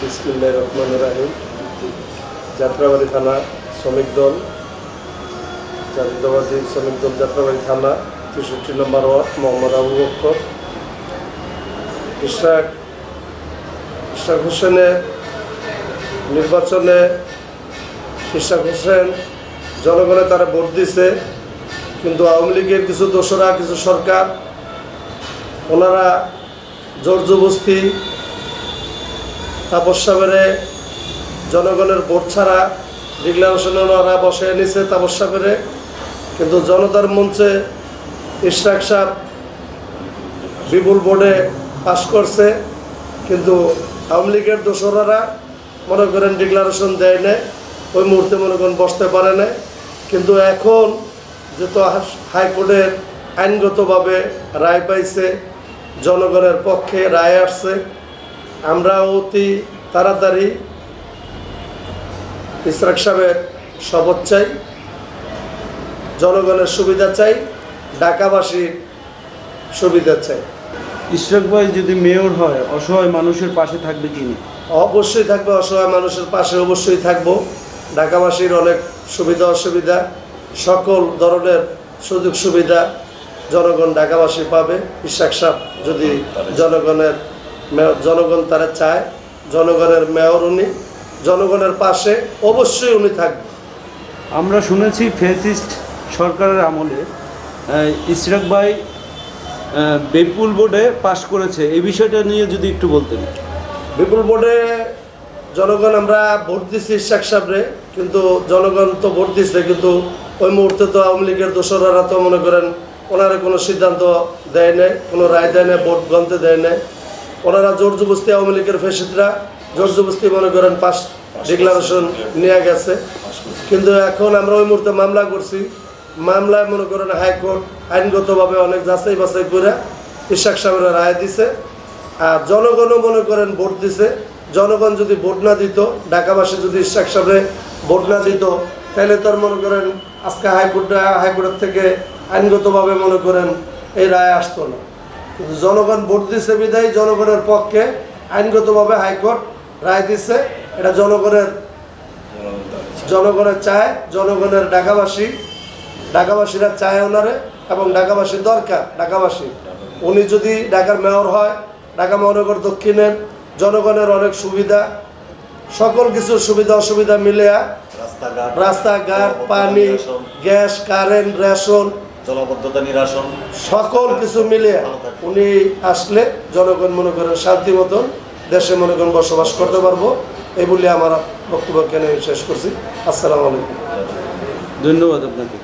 বিসমুল্লাহ রহমান রাহিম। যাত্রাবাড়ি থানা শ্রমিক দল। জাতীয়তাবাদী শ্রমিক দল যাত্রাবাড়ি থানা, তেষট্টি নম্বর ওয়ার্ড, মোহাম্মদ আবু বক্কর। ইশরাক ইশরাক হোসেনের নির্বাচনে ইশরাক হোসেন জনগণে তারা ভোট দিছে কিন্তু আওয়ামী লীগের কিছু দোসরা, কিছু সরকার, ওনারা জোর জবস্তি তাপস্যা বেড়ে জনগণের ভোট ছাড়া ডিক্লারেশন ওনারা বসে এনেছে তাপস্যা বেড়ে কিন্তু জনতার মঞ্চে ইশরাক সাহ বিপুল বোর্ডে পাশ করছে, কিন্তু আওয়ামী লীগের দোসরারা মনে করেন ডিক্লারেশন দেয় না ওই মুহূর্তে মনে করেন বসতে পারে না কিন্তু এখন যেহেতু হাইকোর্টের আইনগতভাবে রায় পাইছে, জনগণের পক্ষে রায় আসছে আমরা অতি তাড়াতাড়ি ইসরাক সাহেবের শপথ চাই জনগণের সুবিধা চাই ঢাকাবাসীর সুবিধা চাই। ইশরাক ভাই যদি মেয়র হয় অসহায় মানুষের পাশে থাকবে কিনা? অবশ্যই থাকবে অসহায় মানুষের পাশে অবশ্যই থাকব। ঢাকাবাসীর অনেক সুবিধা অসুবিধা সকল ধরনের সুযোগ সুবিধা জনগণ ঢাকাবাসী পাবে। ইশাক সাহ যদি জনগণের জনগণ তারা চায় জনগণের মেয়র উনি জনগণের পাশে অবশ্যই উনি থাকবে আমরা শুনেছি ফেসিস্ট সরকারের আমলে ইশরাক ভাই বিপুল বোর্ডে পাশ করেছে। এই বিষয়টা নিয়ে যদি একটু বলতেন। বিপুল বোর্ডে জনগণ আমরা ভোট দিচ্ছি ইশাক সাহেবরে কিন্তু জনগণ তো ভোট দিচ্ছে কিন্তু ওই মুহূর্তে তো আওয়ামী লীগের দোসরারা তো মনে করেন ওনারা কোনো সিদ্ধান্ত দেয় নাই কোনো রায় দেয় নাই ভোট গণতে দেয় নাই। ওনারা জোর জবস্তি আওয়ামী লীগের ফেসিদরা জোর জবস্তি মনে করেন পাস ডিক্লারেশন নিয়ে গেছে। কিন্তু এখন আমরা ওই মুহূর্তে মামলা করছি। মামলায় মনে করেন হাইকোর্ট আইনগতভাবে অনেক যাচাই বাছাই করে ইশাক সাহেবের রায় দিছে। আর জনগণও মনে করেন ভোট দিছে। জনগণ যদি ভোট না দিত, ঢাকাবাসী যদি ইশাক সাহেবে ভোট না দিত, তাহলে তার মনে করেন আজকে হাইকোর্ট হাইকোর্টের থেকে আইনগতভাবে মনে করেন এই রায় আসতো না। কিন্তু জনগণ ভোট দিছে বিধায় জনগণের পক্ষে আইনগতভাবে হাইকোর্ট রায় দিচ্ছে এটা জনগণের জনগণের চায় জনগণের ঢাকাবাসী ঢাকাবাসীরা চায় ওনারে এবং ঢাকাবাসীর দরকার ঢাকাবাসী। উনি যদি ঢাকার মেয়র হয় ঢাকা মহানগর দক্ষিণের জনগণের অনেক সুবিধা সকল কিছুর সুবিধা অসুবিধা মিলে রাস্তাঘাট রাস্তাঘাট পানি গ্যাস কারেন্ট রেশন জলবদ্ধতা নিরাসন। সকল কিছু মিলে উনি আসলে জনগণ মনে করেন শান্তি মতন দেশে মনে করেন বসবাস করতে পারব। এই বলে আমার বক্তব্য কেন শেষ করছি। আসসালামু আলাইকুম। ধন্যবাদ আপনাকে।